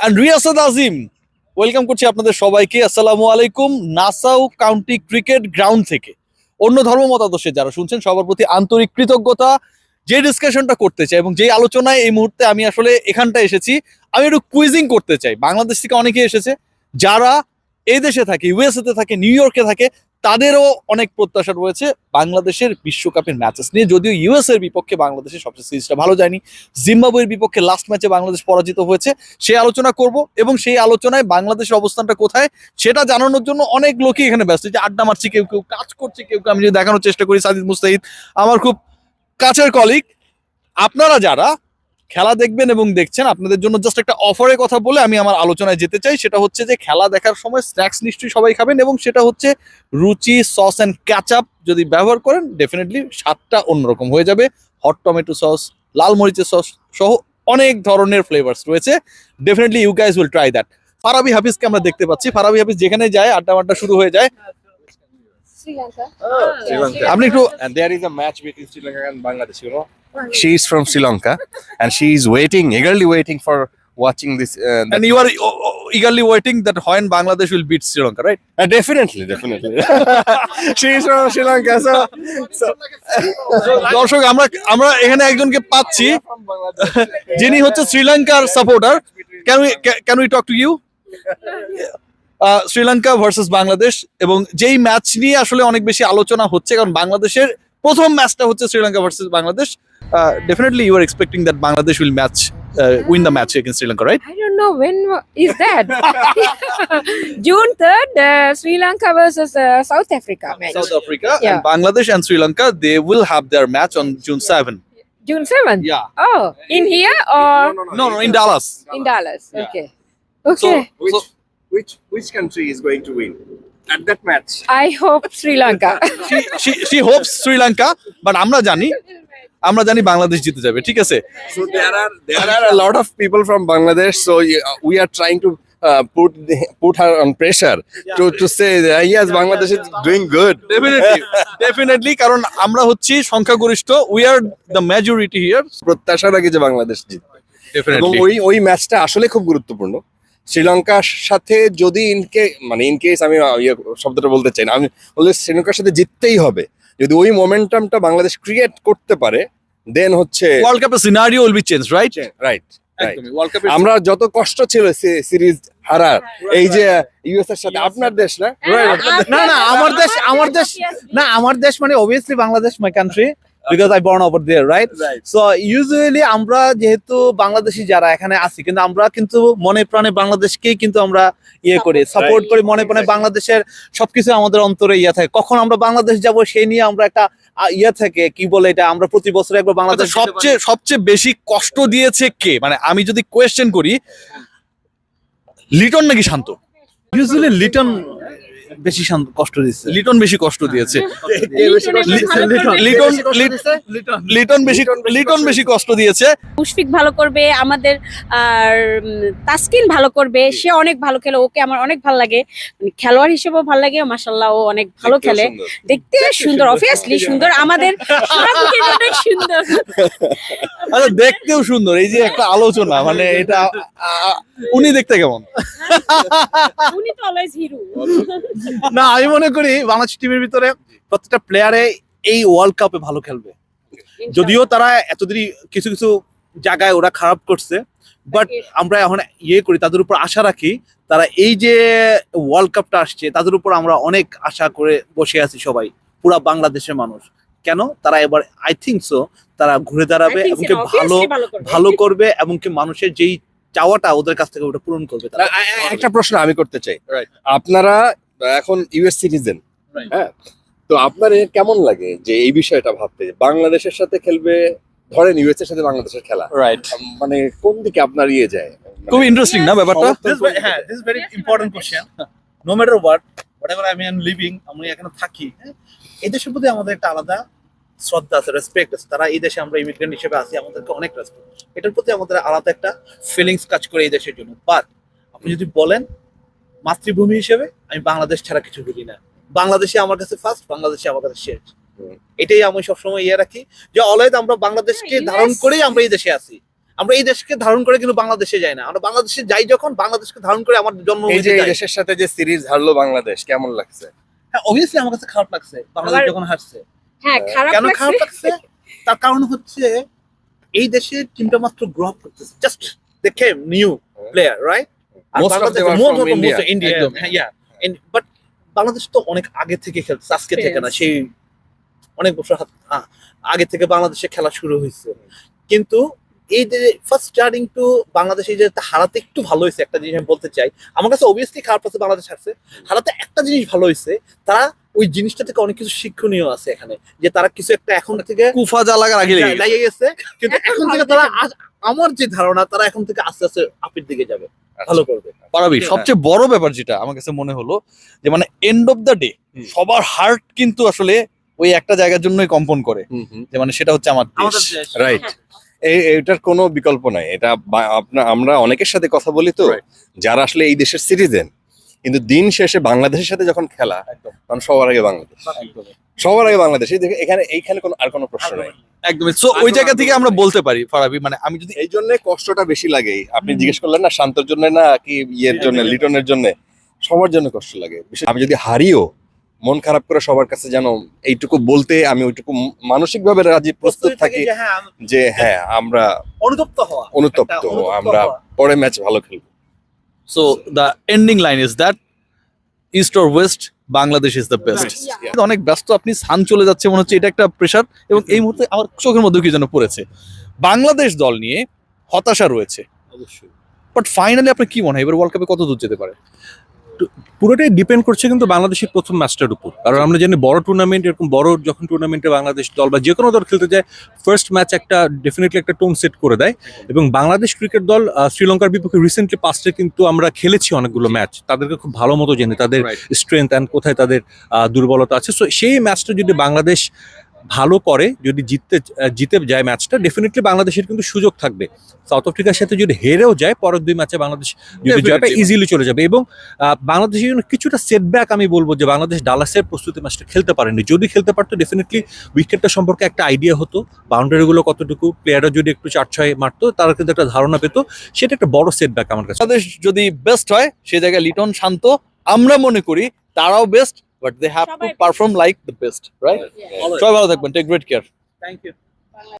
And Riasad Azim welcome করছি আপনাদের সবাইকে। আসসালামু আলাইকুম, নাসাউ কাউন্টি ক্রিকেট গ্রাউন্ড থেকে। অন্য ধর্ম মতাদর্শে যারা শুনছেন, সবার প্রতি আন্তরিক কৃতজ্ঞতা। যে ডিসকাশনটা করতে চাই এবং যে আলোচনায় এই মুহূর্তে আমি আসলে এখানটা এসেছি, আমি একটু কুইজিং করতে চাই। বাংলাদেশ থেকে অনেকে এসেছে, যারা এই দেশে থাকে ইউএসএ তে থাকে নিউ ইয়র্কে থাকে তাদেরও অনেক প্রত্যাশা রয়েছে বাংলাদেশের বিশ্বকাপের ম্যাচেস নিয়ে। যদিও ইউএস এর বিপক্ষে বাংলাদেশের সবচেয়ে সিরিজটা ভালো যায়নি। জিম্বাবুয়ের বিপক্ষে লাস্ট ম্যাচে বাংলাদেশ পরাজিত হয়েছে। সেই আলোচনা করব এবং সেই আলোচনায় বাংলাদেশের অবস্থানটা কোথায় সেটা জানানোর জন্য অনেক লোকই এখানে ব্যস্ত। যে আড্ডা মারছি, কেউ কেউ কাজ করছে, কেউ কেউ, আমি যদি দেখানোর চেষ্টা করি, সাজিদ মুস্তাহিদ, আমার খুব কাছের কলিগ আপনারা যারা খেলা দেখবেন এবং দেখছেন আপনাদের জন্য জাস্ট একটা অফারের কথা বলে আমি আমার আলোচনায় যেতে চাই। সেটা হচ্ছে যে খেলা দেখার সময় স্ন্যাক্স নিশ্চয়ই সবাই খাবেন এবং সেটা হচ্ছে রুচি সস অ্যান্ড ক্যাচআপ যদি ব্যবহার করেন ডেফিনেটলি স্বাদটা অন্যরকম হয়ে যাবে। হট টমেটো সস লাল মরিচের সস সহ অনেক ধরনের ফ্লেভার্স রয়েছে। Definitely you guys will try that Farabi হাফিজকে আমরা দেখতে পাচ্ছি। ফারাবি হাফিজ যেখানে যায় আড্ডা মাড্ডা শুরু হয়ে যায়. আপনি একটু there is a match match between Sri Lanka and Bangladesh. She is from Sri Lanka, and she is waiting, eagerly waiting for watching this. Uh, and you are eagerly waiting that when Bangladesh will beat Sri Lanka, right? Uh, definitely, definitely. she is from Sri Lanka, so. so দর্শক আমরা আমরা এখানে একজনকে পাচ্ছি. যিনি হচ্ছে শ্রীলঙ্কার supporter can we can we talk to you Sri Lanka versus Bangladesh এবং যেই ম্যাচ নিয়ে আসলে অনেক বেশি আলোচনা হচ্ছে কারণ বাংলাদেশের প্রথম ম্যাচটা হচ্ছে Sri Lanka versus Bangladesh Definitely you are expecting that Bangladesh will match win the match against Sri Lanka right I don't know when wa- is that. June third, uh, Sri Lanka versus uh, South Africa match. South Africa Yeah. and Bangladesh and Sri Lanka they will have their match on June 7 June seventh. yeah Oh, in here or no no in Dallas in Dallas? Yeah. Okay. so, Okay. Which, so which, which country is going to win at that match? I hope Sri Lanka. she, she, she hopes Sri Lanka but আমরা জানি আমরা জানি বাংলাদেশ জিতে যাবে ঠিক আছে? Are there are a lot of people from Bangladesh. So uh, we are trying to uh, put put her on pressure to to say that yes, Bangladesh is doing good. Definitely definitely কারণ আমরা হচ্ছি সংখ্যাগরিষ্ঠ we are the majority here প্রত্যাশা রাখি যে বাংলাদেশ জিতবে। এবং ওই ওই ম্যাচটা আসলে খুব গুরুত্বপূর্ণ। শ্রীলঙ্কার সাথে যদি ইনকে মানে ইনকেস আমি ইয়ে শব্দটা বলতে চাই না আমি বলতে শ্রীলঙ্কার সাথে জিততেই হবে। যদি ওই মোমেন্টামটা বাংলাদেশ ক্রিয়েট করতে পারে দেন হচ্ছে ওয়ার্ল্ড কাপের scenario will be change right right আমরা যত কষ্ট ছিল সিরিজ হারার এই যে ইউএস এর সাথে আপনার দেশ না? না না আমার দেশ আমার দেশ না আমার দেশ মানে obviously Bangladesh my country because I born over there right. So usually আমরা যেহেতু বাংলাদেশি যারা এখানে আছি কিন্তু আমরা কিন্তু মনে প্রাণে বাংলাদেশকেই কিন্তু আমরা ইয়ে করি সাপোর্ট করি মনে প্রাণে বাংলাদেশের সবকিছু আমাদের অন্তরে ইয়ে থাকে। কখন আমরা বাংলাদেশ যাব সেই নিয়ে আমরা একটা ইয়ে থাকে কি বলে এটা? আমরা প্রতি বছর একবার বাংলাদেশ আচ্ছা, সবচেয়ে সবচেয়ে বেশি কষ্ট দিয়েছে কে? মানে আমি যদি কোয়েশ্চেন করি লিটন নাকি শান্ত? ইউজুয়ালি লিটন বেশি কষ্ট দিচ্ছে। লিটন বেশি কষ্ট দিয়েছে। লিটন লিটন লিটন লিটন বেশি লিটন বেশি কষ্ট দিয়েছে। মুশফিক ভালো করবে আমাদের আর তাসকিন ভালো করবে সে অনেক ভালো খেলে ওকে আমার অনেক ভালো লাগে। মানে খেলোয়াড় হিসেবেও ভালো লাগে মাসাল্লাহ ও অনেক ভালো খেলে। দেখতে সুন্দর অবভিয়াসলি সুন্দর আমাদের অনেক সুন্দর। আচ্ছা দেখতেও সুন্দর এই যে একটা আলোচনা মানে এটা উনি দেখতে কেমন? উনি তো অলওয়েজ হিরো না আমি মনে করি বাংলাদেশ টিমের ভিতরে প্রত্যেকটা প্লেয়ারে এই ওয়ার্ল্ড কাপে ভালো খেলবে। যদিও তারা এতদিনই কিছু কিছু জায়গায় ওরা খারাপ করছে বাট আমরা এখন ইয়ে করি তাদের উপর আশা রাখি তারা এই যে ওয়ার্ল্ড কাপটা আসছে তাদের উপর আমরা অনেক আশা করে বসে আছি সবাই পুরা বাংলাদেশের মানুষ। কেন? তারা এবার আই থিঙ্ক সো তারা ঘুরে দাঁড়াবে এবং কি ভালো ভালো করবে। এবং কি মানুষের যেই চাওয়াটা ওদের কাছ থেকে ওটা পূরণ করবে। একটা প্রশ্ন আমি করতে চাই। আপনারা এখন ইউএস সিটিজেন হ্যাঁ? তো আপনার কেমন লাগে যে এই বিষয়টা ভাবতে? বাংলাদেশের সাথে খেলবে ধরেন ইউএস এর সাথে বাংলাদেশের খেলা। রাইট মানে কোন দিকে আপনার ইয়ে যায়? মানে খুব ইন্টারেস্টিং না ব্যাপারটা? হ্যাঁ, this is very important question. No matter what, whatever I am living, আমি এখানে থাকি, হ্যাঁ, এই দেশের প্রতি আমাদের একটা আলাদা শ্রদ্ধা আছে রেসপেক্ট আছে। তারা এই দেশে আমরা ইমিগ্রেন্ট হিসেবে আছি আমাদেরকে অনেক রেসপেক্ট এটার প্রতি আমাদের আলাদা একটা ফিলিংস কাজ করে এই দেশের জন্য। বাট আপনি যদি বলেন মাতৃভূমি হিসেবে আমি বাংলাদেশ ছাড়া কিছু বলি না। বাংলাদেশে আমার কাছে ফার্স্ট বাংলাদেশে আমার কাছে শেষ। এটাই আমি সবসময় ইয়ে রাখি যে অলওয়েজ আমরা বাংলাদেশকে হ্যাঁ, ধারণ করেই আমরা এই দেশে আছি। আমরা এই দেশকে ধারণ করে কিন্তু বাংলাদেশে যাই না। আমরা বাংলাদেশে যাই যখন বাংলাদেশকে ধারণ করে আমার জন্ম এই যে দেশের সাথে যে সিরিজ হারলো বাংলাদেশ কেমন লাগছে? হ্যাঁ অবভিয়াসলি আমার কাছে খারাপ লাগছে। বাংলাদেশ যখন হারছে। হ্যাঁ খারাপ কেন খারাপ লাগছে? তার কারণ হচ্ছে এই দেশের টিমটা মাত্র গ্রো আপ করতেছে। জাস্ট দেখে new player right India. But Bangladesh তো অনেক আগে থেকে খেলছে আজকে থেকে না সেই অনেক বছর আগে থেকে বাংলাদেশে খেলা শুরু হয়েছে। কিন্তু এই যে ফার্স্ট স্টার্টিং টু বাংলাদেশ যে হারাতে একটু ভালো হয়েছে একটা জিনিস আমি বলতে চাই। আমার কাছে অবভিয়াসলি খারাপ লাগছে বাংলাদেশ হারছে। হারাতে একটা জিনিস ভালো হয়েছে তারা ওই জিনিসটা থেকে অনেক কিছু শিক্ষণীয় আছে এখানে। যে তারা কিছু একটা এখন থেকে কুফা যা লাগার আগে লেগে গেছে। লাগিয়ে গেছে। কিন্তু এখন থেকে তারা আমার যে ধারণা তারা এখন থেকে আস্তে আস্তে আপের দিকে যাবে। ভালো করবে। পারাবি হ্যাঁ। সবচেয়ে বড় ব্যাপার যেটা আমার কাছে মনে হলো যে মানে এন্ড অফ দ্য ডে সবার হার্ট কিন্তু আসলে ওই একটা জায়গার জন্যই কম্পন করে। যে মানে সেটা হচ্ছে আমার রাইট এই এটার কোনো বিকল্প নাই। এটা বা- আপনা আমরা অনেকের সাথে কথা বলি তো যারা আসলে এই দেশের সিটিজেন কিন্তু দিন শেষে বাংলাদেশের সাথে যখন খেলা একদম। তখন সবার আগে বাংলাদেশ। সবার আগে বাংলাদেশ। এই দেখে- এখানে এইখানে কোনো আর কোনো প্রশ্ন নাই। একদমই। সো ওই জায়গা থেকে আমরা বলতে পারি ফারাবি। মানে আমি যদি এই জন্য কষ্টটা বেশি লাগে। আপনি জিজ্ঞেস করলেন না শান্তর জন্য না কি ইয়ের জন্য লিটনের জন্য? সবার জন্য কষ্ট লাগে। বিশেষ- আমি যদি হারিও মন খারাপ করে সবার কাছে যেন এইটুকু বলতে আমি ওইটুকু মানসিক ভাবে রাজি প্রস্তুত থাকি যে হ্যাঁ হ্যাঁ আমরা অনুতপ্ত হওয়া অনুতপ্ত আমরা পরে ম্যাচ ভালো খেলব। So the ending line is that east or west Bangladesh is the best. অনেক ব্যস্ত আপনি সান চলে যাচ্ছে মনে হচ্ছে এটা একটা প্রেশার এবং এই মুহূর্তে আমার চোখের মধ্যে কি যেন পড়েছে। বাংলাদেশ দল নিয়ে হতাশা রয়েছে। অবশ্যই। বাট ফাইনালি আপনার কি মনে হয়? এবার ওয়ার্ল্ড কাপে কত দূর যেতে পারে? পুরোটাই ডিপেন্ড করছে কিন্তু বাংলাদেশের প্রথম ম্যাচটার উপর। কারণ আমরা জানি বড় টুর্নামেন্ট এরকম বড় যখন টুর্নামেন্টে বাংলাদেশ দল বা যে কোনো দল খেলতে যায় ফার্স্ট ম্যাচ একটা ডেফিনেটলি একটা টোন সেট করে দেয়। এবং বাংলাদেশ ক্রিকেট দল শ্রীলঙ্কার বিপক্ষে রিসেন্টলি পাস্টে কিন্তু আমরা খেলেছি অনেকগুলো ম্যাচ তাদেরকে খুব ভালো মতো জেনে তাদের স্ট্রেংথ অ্যান্ড কোথায় তাদের দুর্বলতা আছে। সো সেই ম্যাচটা যদি বাংলাদেশ ভালো করে যদি জিততে জিতে যায় ম্যাচটা ডেফিনেটলি বাংলাদেশের কিন্তু সুযোগ থাকবে। সাউথ আফ্রিকার সাথে যদি হেরেও যায় পরের দুই ম্যাচে বাংলাদেশ যদি জয় পায় ইজিলি চলে যাবে। এবং বাংলাদেশের জন্য কিছুটা সেটব্যাক আমি বলব যে বাংলাদেশ ডালাসের প্রস্তুতি ম্যাচটা খেলতে পারেনি। যদি খেলতে পারতো ডেফিনেটলি উইকেটটা সম্পর্কে একটা আইডিয়া হতো। বাউন্ডারিগুলো কতটুকু প্লেয়াররা যদি একটু চার ছয় মারতো তারা কিন্তু একটা ধারণা পেতো। সেটা একটা বড় সেটব্যাক আমার কাছে। বাংলাদেশ যদি বেস্ট হয় সে জায়গায় লিটন শান্ত। আমরা মনে করি তারাও best but they have to সবাই best. Perform like the best right সবাই ভালো থাকবেন take great care thank you